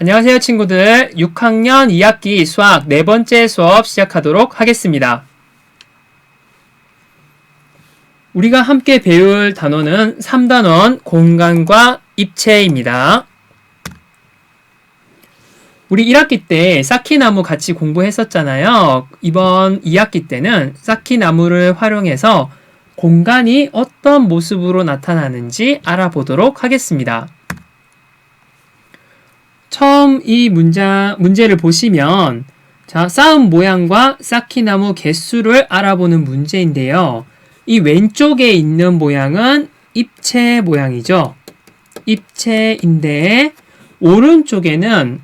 안녕하세요 친구들 6학년 2학기 수학 네 번째 수업 시작하도록 하겠습니다. 우리가 함께 배울 단어는 3단원 공간과 입체입니다. 우리 1학기 때 쌓기나무 같이 공부했었잖아요. 이번 2학기 때는 쌓기나무를 활용해서 공간이 어떤 모습으로 나타나는지 알아보도록 하겠습니다. 처음 이 문자, 문제를 보시면 자, 쌓은 모양과 쌓기나무 개수를 알아보는 문제인데요. 이 왼쪽에 있는 모양은 입체 모양이죠. 입체인데 오른쪽에는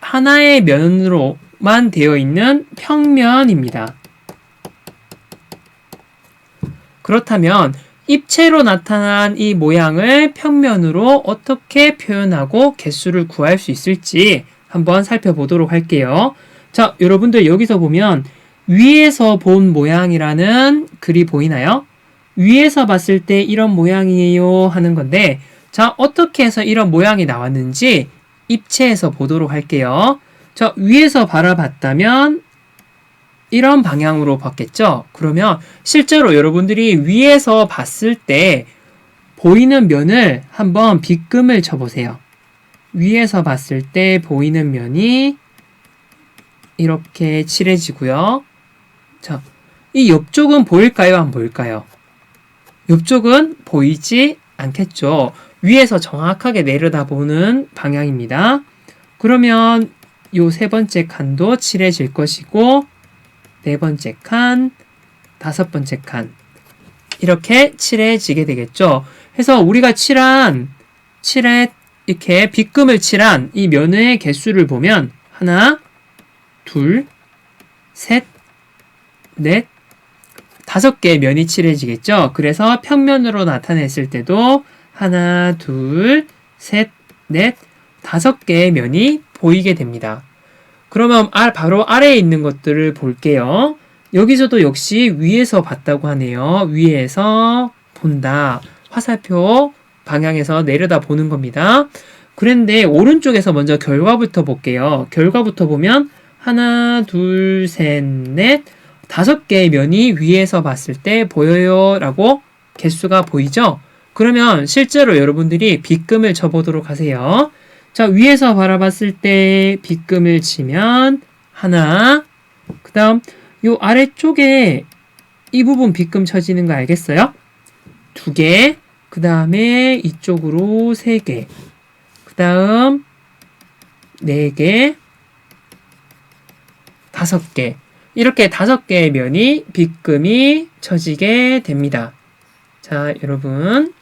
하나의 면으로만 되어 있는 평면입니다. 그렇다면 입체로 나타난 이 모양을 평면으로 어떻게 표현하고 개수를 구할 수 있을지 한번 살펴보도록 할게요. 자, 여러분들 여기서 보면 위에서 본 모양이라는 글이 보이나요? 위에서 봤을 때 이런 모양이에요 하는 건데 자, 어떻게 해서 이런 모양이 나왔는지 입체해서 보도록 할게요. 자, 위에서 바라봤다면 이런 방향으로 봤겠죠? 그러면 실제로 여러분들이 위에서 봤을 때 보이는 면을 한번 빗금을 쳐보세요. 위에서 봤을 때 보이는 면이 이렇게 칠해지고요. 자, 이 옆쪽은 보일까요? 안 보일까요? 옆쪽은 보이지 않겠죠. 위에서 정확하게 내려다보는 방향입니다. 그러면 요 세 번째 칸도 칠해질 것이고 네 번째 칸, 다섯 번째 칸 이렇게 칠해지게 되겠죠. 그래서 우리가 칠한 칠해 이렇게 빗금을 칠한 이 면의 개수를 보면 하나, 둘, 셋, 넷, 다섯 개의 면이 칠해지겠죠. 그래서 평면으로 나타냈을 때도 하나, 둘, 셋, 넷, 다섯 개의 면이 보이게 됩니다. 그러면 아, 바로 아래에 있는 것들을 볼게요. 여기서도 역시 위에서 봤다고 하네요. 위에서 본다. 화살표 방향에서 내려다 보는 겁니다. 그런데 오른쪽에서 먼저 결과부터 볼게요. 결과부터 보면 하나, 둘, 셋, 넷, 다섯 개의 면이 위에서 봤을 때 보여요 라고 개수가 보이죠? 그러면 실제로 여러분들이 빗금을 쳐보도록 하세요. 자, 위에서 바라봤을 때 빗금을 치면 하나, 그 다음 요 아래쪽에 이 부분 빗금 쳐지는 거 알겠어요? 두 개, 그 다음에 이쪽으로 세 개, 그 다음 네 개, 다섯 개, 이렇게 다섯 개의 면이 빗금이 쳐지게 됩니다. 자, 여러분.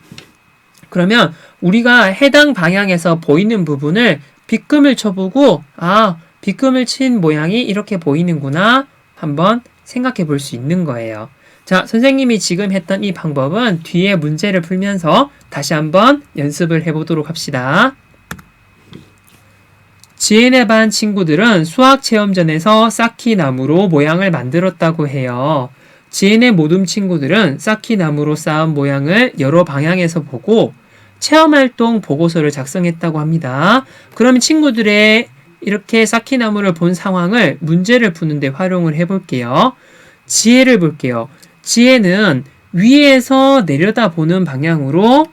그러면 우리가 해당 방향에서 보이는 부분을 빗금을 쳐보고, 아, 빗금을 친 모양이 이렇게 보이는구나. 한번 생각해 볼 수 있는 거예요. 자, 선생님이 지금 했던 이 방법은 뒤에 문제를 풀면서 다시 한번 연습을 해보도록 합시다. 지혜네 반 친구들은 수학 체험전에서 쌓기 나무로 모양을 만들었다고 해요. 지혜네 모둠 친구들은 쌓기 나무로 쌓은 모양을 여러 방향에서 보고 체험활동 보고서를 작성했다고 합니다. 그럼 친구들의 이렇게 쌓기나무를 본 상황을 문제를 푸는데 활용을 해볼게요. 지혜를 볼게요. 지혜는 위에서 내려다 보는 방향으로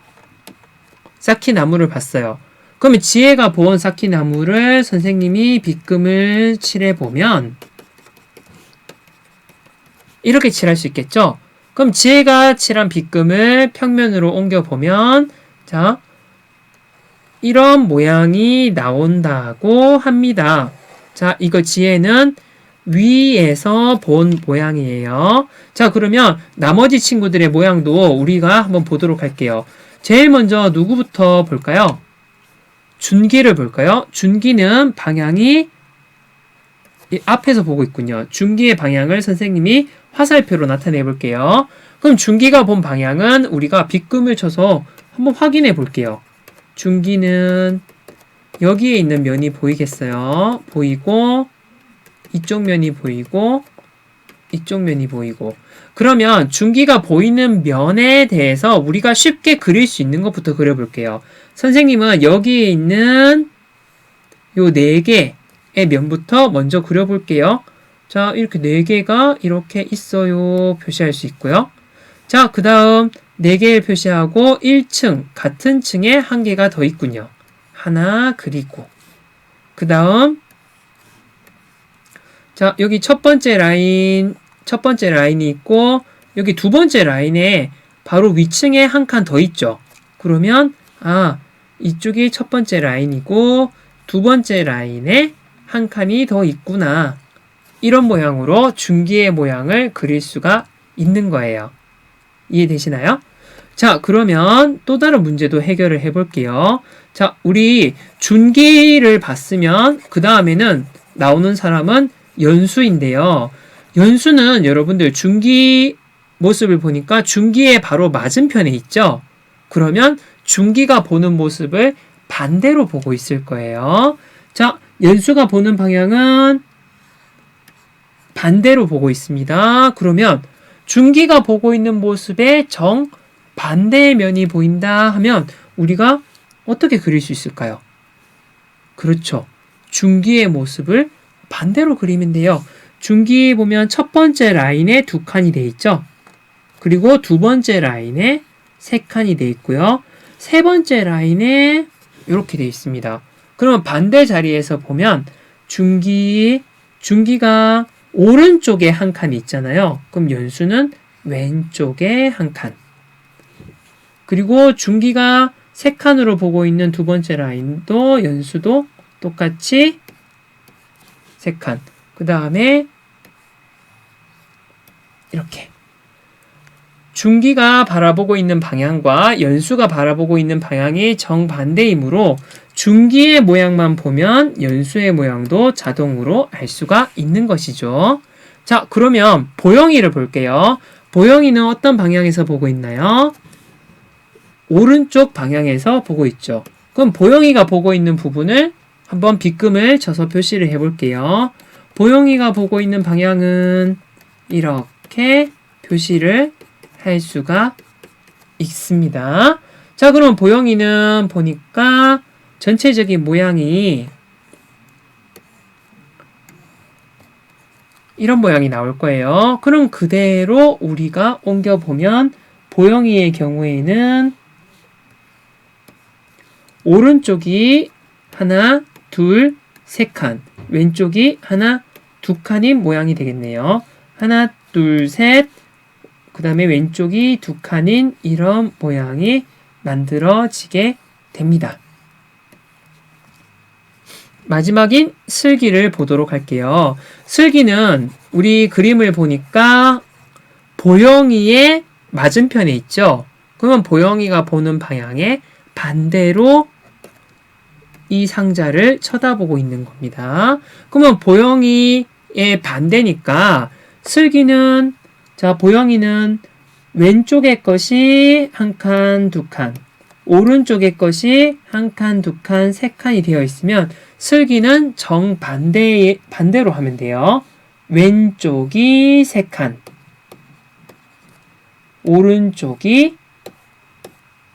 쌓기나무를 봤어요. 그러면 지혜가 본 쌓기나무를 선생님이 빗금을 칠해보면 이렇게 칠할 수 있겠죠? 그럼 지혜가 칠한 빗금을 평면으로 옮겨보면 자 이런 모양이 나온다고 합니다. 자 이거 지혜는 위에서 본 모양이에요. 자 그러면 나머지 친구들의 모양도 우리가 한번 보도록 할게요. 제일 먼저 누구부터 볼까요? 준기를 볼까요? 준기는 방향이 앞에서 보고 있군요. 준기의 방향을 선생님이 화살표로 나타내 볼게요. 그럼 준기가 본 방향은 우리가 빗금을 쳐서 한번 확인해 볼게요. 준기는 여기에 있는 면이 보이겠어요? 보이고 이쪽 면이 보이고 이쪽 면이 보이고 그러면 중기가 보이는 면에 대해서 우리가 쉽게 그릴 수 있는 것부터 그려볼게요. 선생님은 여기에 있는 요 네 개의 면부터 먼저 그려볼게요. 자, 이렇게 네 개가 이렇게 있어요. 표시할 수 있고요. 자, 그 다음 네 개를 표시하고 1층, 같은 층에 한 개가 더 있군요. 하나 그리고 그 다음 자, 여기 첫 번째 라인, 첫 번째 라인이 있고 여기 두 번째 라인에 바로 위층에 한 칸 더 있죠. 그러면 아, 이쪽이 첫 번째 라인이고 두 번째 라인에 한 칸이 더 있구나. 이런 모양으로 중기의 모양을 그릴 수가 있는 거예요. 이해되시나요? 자, 그러면 또 다른 문제도 해결을 해볼게요. 자, 우리 준기를 봤으면 그 다음에는 나오는 사람은 연수인데요. 연수는 여러분들 중기 모습을 보니까 중기의 바로 맞은편에 있죠? 그러면 중기가 보는 모습을 반대로 보고 있을 거예요. 자, 연수가 보는 방향은 반대로 보고 있습니다. 그러면 중기가 보고 있는 모습의 정 반대의 면이 보인다 하면 우리가 어떻게 그릴 수 있을까요? 그렇죠. 중기의 모습을 반대로 그리면 돼요. 중기 보면 첫 번째 라인에 두 칸이 돼 있죠. 그리고 두 번째 라인에 세 칸이 돼 있고요. 세 번째 라인에 이렇게 돼 있습니다. 그러면 반대 자리에서 보면 중기 중기가 오른쪽에 한 칸이 있잖아요. 그럼 연수는 왼쪽에 한 칸. 그리고 중기가 세 칸으로 보고 있는 두 번째 라인도 연수도 똑같이 세 칸. 그 다음에 이렇게 중기가 바라보고 있는 방향과 연수가 바라보고 있는 방향이 정반대이므로 중기의 모양만 보면 연수의 모양도 자동으로 알 수가 있는 것이죠. 자, 그러면 보영이를 볼게요. 보영이는 어떤 방향에서 보고 있나요? 오른쪽 방향에서 보고 있죠. 그럼 보영이가 보고 있는 부분을 한번 빗금을 쳐서 표시를 해볼게요. 보영이가 보고 있는 방향은 이렇게 표시를 할 수가 있습니다. 자, 그럼 보영이는 보니까 전체적인 모양이 이런 모양이 나올 거예요. 그럼 그대로 우리가 옮겨보면 보영이의 경우에는 오른쪽이 하나, 둘, 세 칸, 왼쪽이 하나, 두 칸인 모양이 되겠네요. 하나, 둘, 셋, 그 다음에 왼쪽이 두 칸인 이런 모양이 만들어지게 됩니다. 마지막인 슬기를 보도록 할게요. 슬기는 우리 그림을 보니까 보영이의 맞은편에 있죠? 그러면 보영이가 보는 방향에 반대로 이 상자를 쳐다보고 있는 겁니다. 그러면 보영이의 반대니까 슬기는 자 보영이는 왼쪽의 것이 한 칸, 두 칸, 오른쪽의 것이 한 칸, 두 칸, 세 칸이 되어 있으면 슬기는 정반대 반대로 하면 돼요. 왼쪽이 세 칸, 오른쪽이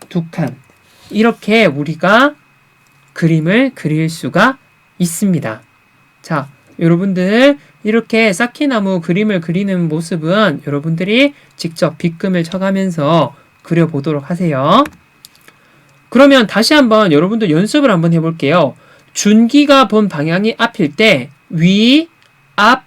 두 칸. 이렇게 우리가 그림을 그릴 수가 있습니다. 자, 여러분들 이렇게 쌓기나무 그림을 그리는 모습은 여러분들이 직접 빗금을 쳐가면서 그려보도록 하세요. 그러면 다시 한번 여러분들 연습을 한번 해볼게요. 준기가 본 방향이 앞일 때 위, 앞,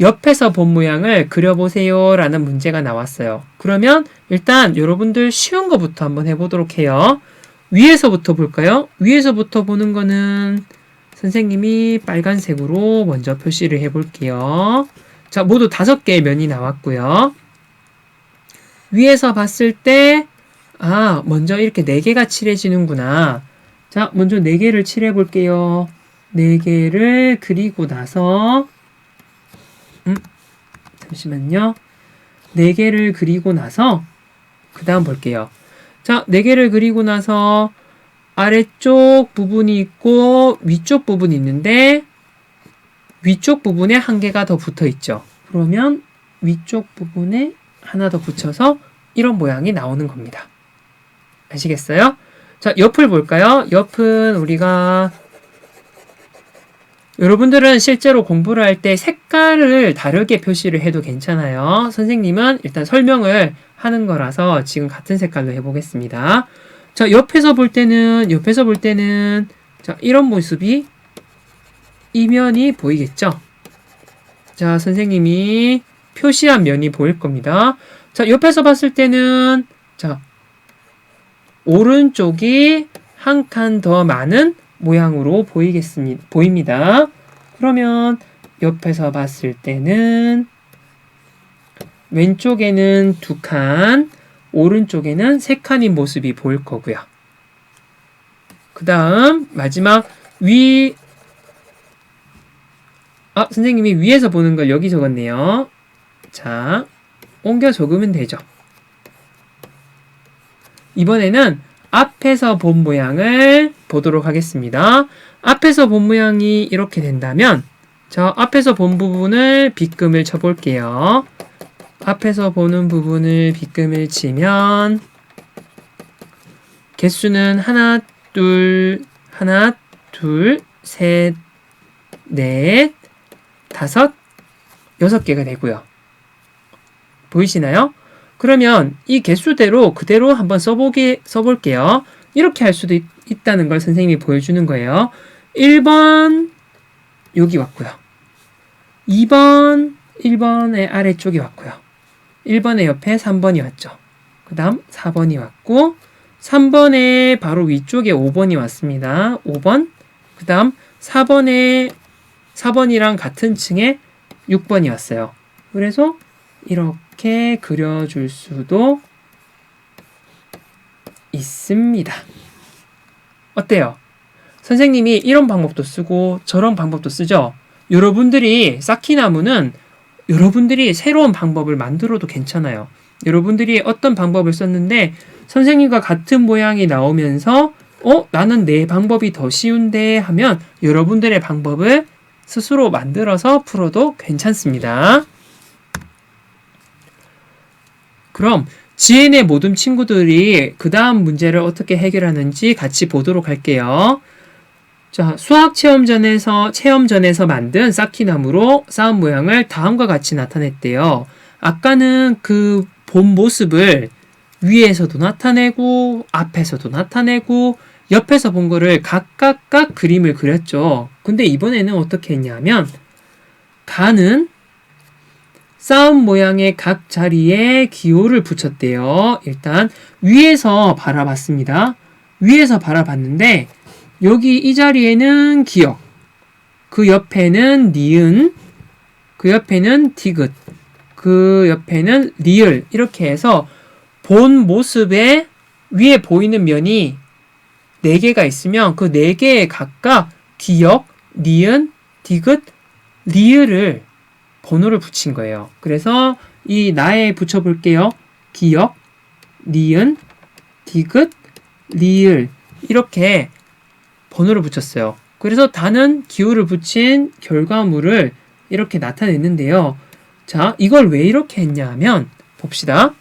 옆에서 본 모양을 그려보세요 라는 문제가 나왔어요. 그러면 일단 여러분들 쉬운 거부터 한번 해보도록 해요. 위에서부터 볼까요? 위에서부터 보는 거는 선생님이 빨간색으로 먼저 표시를 해볼게요. 자, 모두 다섯 개의 면이 나왔고요. 위에서 봤을 때, 아, 먼저 이렇게 네 개가 칠해지는구나. 자, 먼저 네 개를 칠해 볼게요. 네 개를 그리고 나서, 음, 잠시만요. 네 개를 그리고 나서, 그 다음 볼게요. 자, 네 개를 그리고 나서 아래쪽 부분이 있고 위쪽 부분이 있는데 위쪽 부분에 한 개가 더 붙어 있죠. 그러면 위쪽 부분에 하나 더 붙여서 이런 모양이 나오는 겁니다. 아시겠어요? 자, 옆을 볼까요? 옆은 우리가 여러분들은 실제로 공부를 할 때 색깔을 다르게 표시를 해도 괜찮아요. 선생님은 일단 설명을 하는 거라서 지금 같은 색깔로 해보겠습니다. 자, 옆에서 볼 때는, 옆에서 볼 때는, 자, 이런 모습이 이면이 보이겠죠? 자, 선생님이 표시한 면이 보일 겁니다. 자, 옆에서 봤을 때는, 자, 오른쪽이 한 칸 더 많은 모양으로 보이겠습니다. 보입니다. 그러면 옆에서 봤을 때는 왼쪽에는 두 칸, 오른쪽에는 세 칸인 모습이 보일 거고요. 그 다음 마지막 위 아, 선생님이 위에서 보는 걸 여기 적었네요. 자, 옮겨 적으면 되죠. 이번에는 앞에서 본 모양을 보도록 하겠습니다. 앞에서 본 모양이 이렇게 된다면 저 앞에서 본 부분을 빗금을 쳐볼게요. 앞에서 보는 부분을 빗금을 치면 개수는 하나, 둘, 하나, 둘, 셋, 넷, 다섯, 여섯 개가 되고요. 보이시나요? 그러면 이 개수대로 그대로 한번 써보게, 써볼게요. 이렇게 할 수도 있, 있다는 걸 선생님이 보여주는 거예요. 1번, 여기 왔고요. 2번, 1번의 아래쪽이 왔고요. 1번의 옆에 3번이 왔죠. 그 다음 4번이 왔고, 3번의 바로 위쪽에 5번이 왔습니다. 5번, 그 다음 4번에 4번이랑 같은 층에 6번이 왔어요. 그래서 이렇게 그려줄 수도 있습니다. 어때요? 선생님이 이런 방법도 쓰고 저런 방법도 쓰죠? 여러분들이 쌓기나무는 여러분들이 새로운 방법을 만들어도 괜찮아요. 여러분들이 어떤 방법을 썼는데 선생님과 같은 모양이 나오면서 어? 나는 내 방법이 더 쉬운데 하면 여러분들의 방법을 스스로 만들어서 풀어도 괜찮습니다. 그럼 지혜의 모든 친구들이 그 다음 문제를 어떻게 해결하는지 같이 보도록 할게요. 자, 수학 체험전에서 체험전에서 만든 쌓기나무로 쌓은 모양을 다음과 같이 나타냈대요. 아까는 그 본 모습을 위에서도 나타내고 앞에서도 나타내고 옆에서 본 거를 각각각 그림을 그렸죠. 근데 이번에는 어떻게 했냐면 가는 쌓은 모양의 각 자리에 기호를 붙였대요. 일단 위에서 바라봤습니다. 위에서 바라봤는데 여기 이 자리에는 기역, 그 옆에는 니은, 그 옆에는 디귿, 그 옆에는 리을 이렇게 해서 본 모습에 위에 보이는 면이 네 개가 있으면 그네 개에 각각 기역, 니은, 디귿, 리을을 번호를 붙인 거예요. 그래서 이 나에 붙여볼게요. 기역, 니은, 디귿, 리을 이렇게 번호를 붙였어요. 그래서 다는 기호를 붙인 결과물을 이렇게 나타냈는데요. 자, 이걸 왜 이렇게 했냐 하면 봅시다.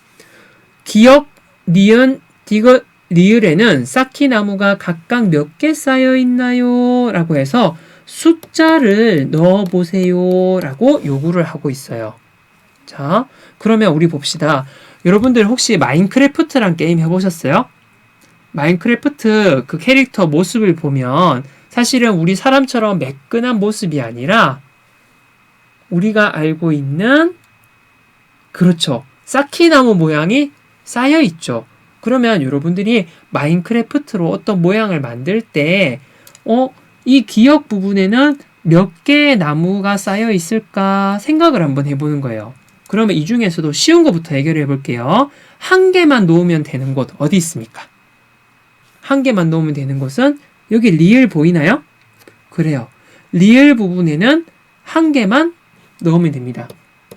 기역, 니은, 디귿, 리을에는 쌓기나무가 각각 몇 개 쌓여 있나요? 라고 해서 숫자를 넣어 보세요. 라고 요구를 하고 있어요. 자, 그러면 우리 봅시다. 여러분들 혹시 마인크래프트란 게임 해보셨어요? 마인크래프트 그 캐릭터 모습을 보면 사실은 우리 사람처럼 매끈한 모습이 아니라 우리가 알고 있는 그렇죠. 쌓기나무 모양이 쌓여 있죠. 그러면 여러분들이 마인크래프트로 어떤 모양을 만들 때, 어, 이 기억 부분에는 몇 개의 나무가 쌓여 있을까 생각을 한번 해보는 거예요. 그러면 이 중에서도 쉬운 것부터 해결해 볼게요. 한 개만 놓으면 되는 곳 어디 있습니까? 한 개만 놓으면 되는 곳은 여기 리을 보이나요? 그래요. 리을 부분에는 한 개만 넣으면 됩니다.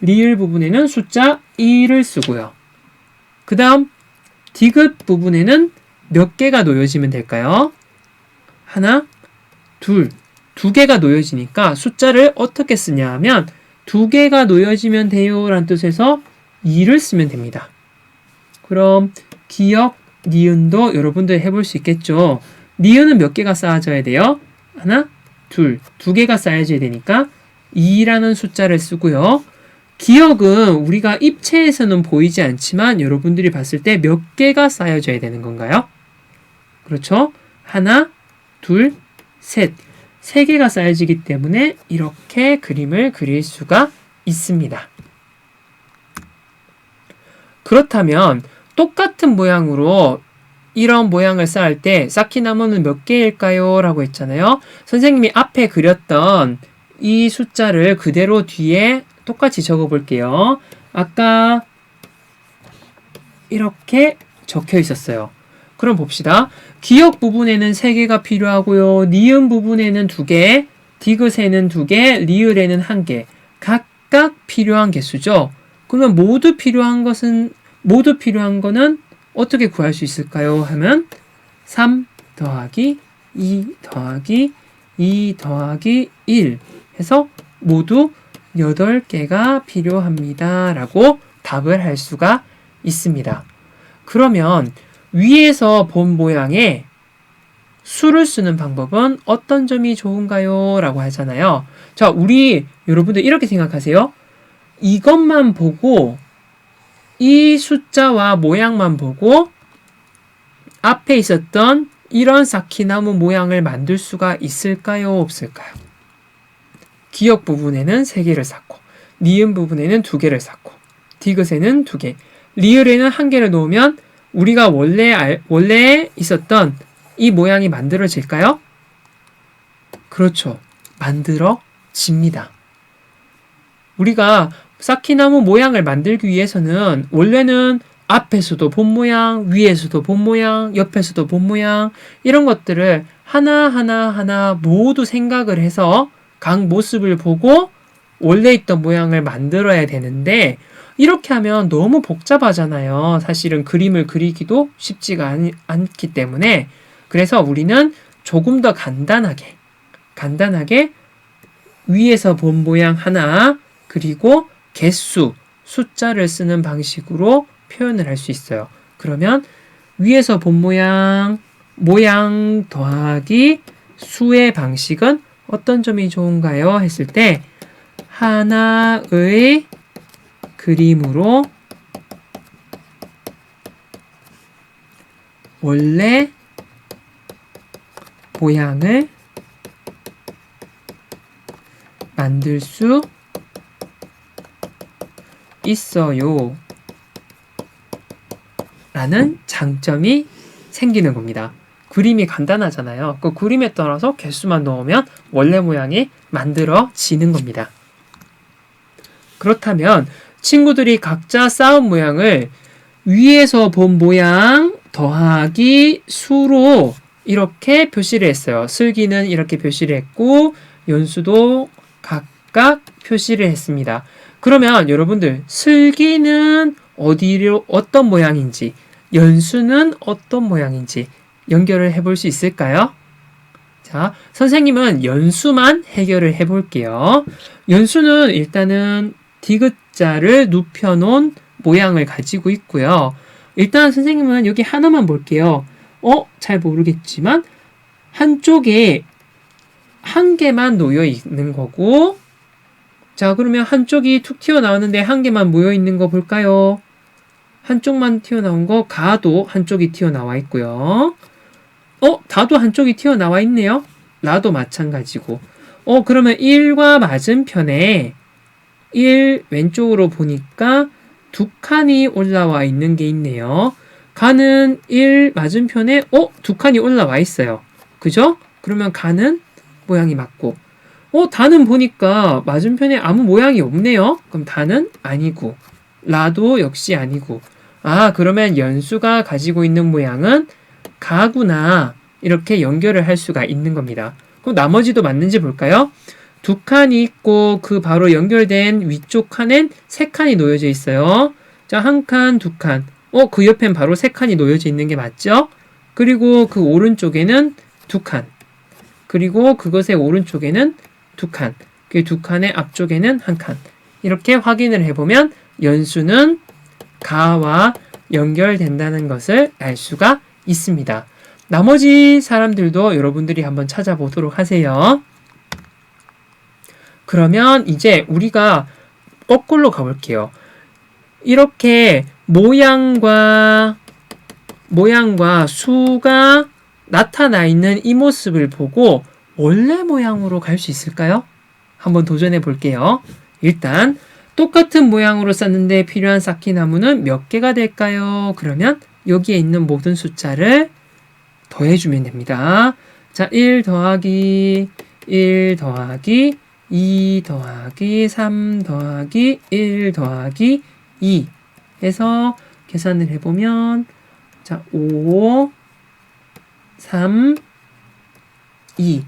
리을 부분에는 숫자 1을 쓰고요. 그 다음 디귿 부분에는 몇 개가 놓여지면 될까요? 하나, 둘, 두 개가 놓여지니까 숫자를 어떻게 쓰냐 하면 두 개가 놓여지면 돼요 라는 뜻에서 2를 쓰면 됩니다. 그럼 기역, 니은도 여러분들 해볼 수 있겠죠. 니은은 몇 개가 쌓아져야 돼요? 하나, 둘, 두 개가 쌓여져야 되니까 2라는 숫자를 쓰고요. 기억은 우리가 입체에서는 보이지 않지만 여러분들이 봤을 때 몇 개가 쌓여져야 되는 건가요? 그렇죠? 하나, 둘, 셋. 세 개가 쌓여지기 때문에 이렇게 그림을 그릴 수가 있습니다. 그렇다면 똑같은 모양으로 이런 모양을 쌓을 때 쌓기 나무는 몇 개일까요? 라고 했잖아요. 선생님이 앞에 그렸던 이 숫자를 그대로 뒤에 똑같이 적어 볼게요. 아까 이렇게 적혀 있었어요. 그럼 봅시다. 기역 부분에는 3개가 필요하고요. 니은 부분에는 2개, 디귿에는 2개, 리을에는 1개. 각각 필요한 개수죠. 그러면 모두 필요한 것은 모두 필요한 거는 어떻게 구할 수 있을까요? 하면 3 더하기 2 더하기 2 더하기 1 해서 모두 8개가 필요합니다. 라고 답을 할 수가 있습니다. 그러면 위에서 본 모양의 수를 쓰는 방법은 어떤 점이 좋은가요? 라고 하잖아요. 자, 우리 여러분들 이렇게 생각하세요. 이것만 보고 이 숫자와 모양만 보고 앞에 있었던 이런 사키나무 모양을 만들 수가 있을까요? 없을까요? 기역 부분에는 3개를 쌓고 니은 부분에는 2개를 쌓고 디귿에는 2개 리을에는 1개를 놓으면 우리가 원래 알, 원래 있었던 이 모양이 만들어질까요? 그렇죠. 만들어집니다. 우리가 사키나무 모양을 만들기 위해서는 원래는 앞에서도 본 모양, 위에서도 본 모양, 옆에서도 본 모양 이런 것들을 하나하나 하나 모두 생각을 해서 각 모습을 보고 원래 있던 모양을 만들어야 되는데 이렇게 하면 너무 복잡하잖아요. 사실은 그림을 그리기도 쉽지가 않, 않기 때문에 그래서 우리는 조금 더 간단하게 간단하게 위에서 본 모양 하나 그리고 개수, 숫자를 쓰는 방식으로 표현을 할 수 있어요. 그러면 위에서 본 모양, 모양 더하기 수의 방식은 어떤 점이 좋은가요? 했을 때 하나의 그림으로 원래 모양을 만들 수 있어요. 라는 장점이 생기는 겁니다. 그림이 간단하잖아요. 그 그림에 따라서 개수만 넣으면 원래 모양이 만들어지는 겁니다. 그렇다면 친구들이 각자 쌓은 모양을 위에서 본 모양 더하기 수로 이렇게 표시를 했어요. 슬기는 이렇게 표시를 했고 연수도 각각 표시를 했습니다. 그러면 여러분들 슬기는 어디로 어떤 모양인지 연수는 어떤 모양인지 연결을 해볼 수 있을까요? 자, 선생님은 연수만 해결을 해볼게요. 연수는 일단은 디귿자를 눕혀놓은 모양을 가지고 있고요. 일단 선생님은 여기 하나만 볼게요. 어? 잘 모르겠지만 한쪽에 한 개만 놓여 있는 거고 자, 그러면 한쪽이 툭 튀어나왔는데 한 개만 모여 있는 거 볼까요? 한쪽만 튀어나온 거, 가도 한쪽이 튀어나와 있고요. 어, 다도 한쪽이 튀어나와 있네요. 라도 마찬가지고. 어, 그러면 1과 맞은편에 1 왼쪽으로 보니까 두 칸이 올라와 있는 게 있네요. 가는 1 맞은편에 어, 두 칸이 올라와 있어요. 그죠? 그러면 가는 모양이 맞고 어, 다는 보니까 맞은편에 아무 모양이 없네요. 그럼 다는 아니고, 라도 역시 아니고. 아, 그러면 연수가 가지고 있는 모양은 가구나. 이렇게 연결을 할 수가 있는 겁니다. 그럼 나머지도 맞는지 볼까요? 두 칸이 있고 그 바로 연결된 위쪽 칸엔 세 칸이 놓여져 있어요. 자, 한 칸, 두 칸. 어, 그 옆엔 바로 세 칸이 놓여져 있는 게 맞죠? 그리고 그 오른쪽에는 두 칸. 그리고 그것의 오른쪽에는 두 칸, 그 두 칸의 앞쪽에는 한 칸. 이렇게 확인을 해보면 연수는 가와 연결된다는 것을 알 수가 있습니다. 나머지 사람들도 여러분들이 한번 찾아보도록 하세요. 그러면 이제 우리가 거꾸로 가볼게요. 이렇게 모양과 모양과 수가 나타나 있는 이 모습을 보고 원래 모양으로 갈 수 있을까요? 한번 도전해 볼게요. 일단 똑같은 모양으로 쌌는데 필요한 쌓기 나무는 몇 개가 될까요? 그러면 여기에 있는 모든 숫자를 더해주면 됩니다. 자, 1 더하기 1 더하기 2 더하기 3 더하기 1 더하기 2 해서 계산을 해보면 자, 5 3 2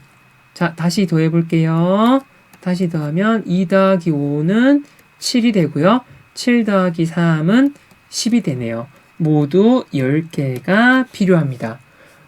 자, 다시 더해 볼게요. 다시 더하면 2 더하기 5는 7이 되고요. 7 더하기 3은 10이 되네요. 모두 10개가 필요합니다.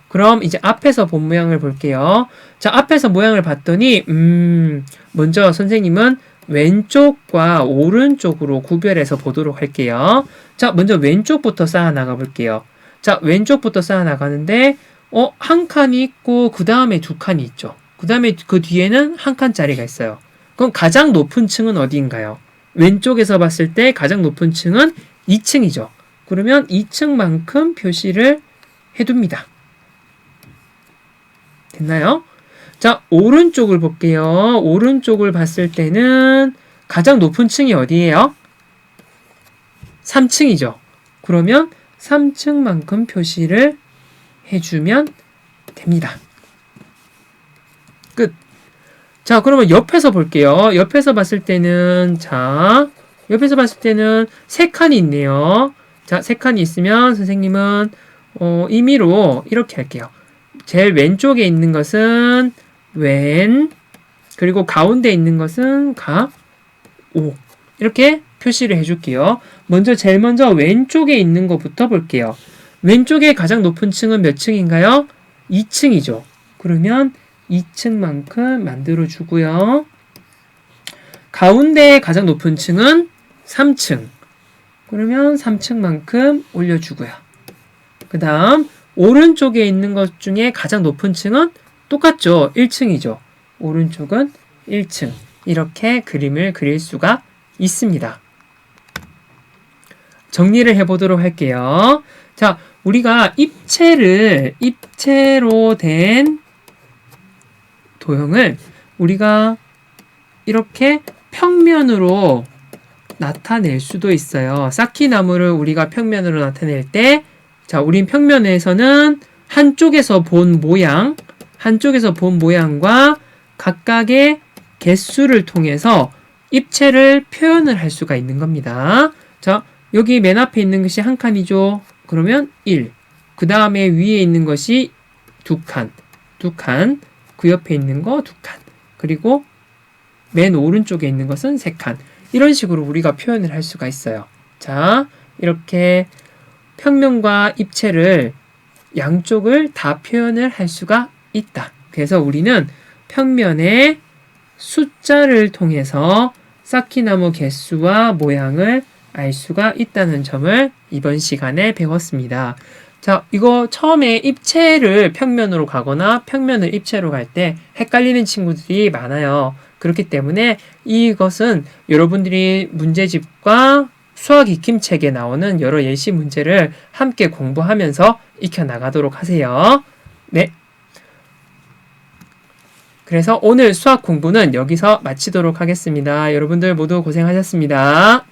그럼 이제 앞에서 본 모양을 볼게요. 자, 앞에서 모양을 봤더니, 음, 먼저 선생님은 왼쪽과 오른쪽으로 구별해서 보도록 할게요. 자, 먼저 왼쪽부터 쌓아 나가 볼게요. 자, 왼쪽부터 쌓아 나가는데, 어, 한 칸이 있고, 그 다음에 두 칸이 있죠. 그 다음에 그 뒤에는 한 칸짜리가 있어요. 그럼 가장 높은 층은 어디인가요? 왼쪽에서 봤을 때 가장 높은 층은 2층이죠. 그러면 2층만큼 표시를 해둡니다. 됐나요? 자, 오른쪽을 볼게요. 오른쪽을 봤을 때는 가장 높은 층이 어디예요? 3층이죠. 그러면 3층만큼 표시를 해주면 됩니다. 끝. 자, 그러면 옆에서 볼게요. 옆에서 봤을 때는, 자, 옆에서 봤을 때는 세 칸이 있네요. 자, 세 칸이 있으면 선생님은, 어, 임의로 이렇게 할게요. 제일 왼쪽에 있는 것은 왼, 그리고 가운데 있는 것은 가, 오. 이렇게 표시를 해줄게요. 먼저 제일 먼저 왼쪽에 있는 것부터 볼게요. 왼쪽에 가장 높은 층은 몇 층인가요? 2층이죠. 그러면 2층만큼 만들어 주고요. 가운데 가장 높은 층은 3층. 그러면 3층만큼 올려주고요. 그 다음 오른쪽에 있는 것 중에 가장 높은 층은 똑같죠. 1층이죠. 오른쪽은 1층. 이렇게 그림을 그릴 수가 있습니다. 정리를 해보도록 할게요. 자, 우리가 입체를, 입체로 된 도형을 우리가 이렇게 평면으로 나타낼 수도 있어요. 쌓기나무를 우리가 평면으로 나타낼 때, 자, 우린 평면에서는 한쪽에서 본 모양, 한쪽에서 본 모양과 각각의 개수를 통해서 입체를 표현을 할 수가 있는 겁니다. 자, 여기 맨 앞에 있는 것이 한 칸이죠. 그러면 1. 그 다음에 위에 있는 것이 두 칸, 두 칸. 그 옆에 있는 거 두 칸. 그리고 맨 오른쪽에 있는 것은 세 칸. 이런 식으로 우리가 표현을 할 수가 있어요. 자, 이렇게 평면과 입체를 양쪽을 다 표현을 할 수가 있다. 그래서 우리는 평면의 숫자를 통해서 쌓기나무 개수와 모양을 알 수가 있다는 점을 이번 시간에 배웠습니다. 자, 이거 처음에 입체를 평면으로 가거나 평면을 입체로 갈 때 헷갈리는 친구들이 많아요. 그렇기 때문에 이것은 여러분들이 문제집과 수학 익힘책에 나오는 여러 예시 문제를 함께 공부하면서 익혀 나가도록 하세요. 네. 그래서 오늘 수학 공부는 여기서 마치도록 하겠습니다. 여러분들 모두 고생하셨습니다.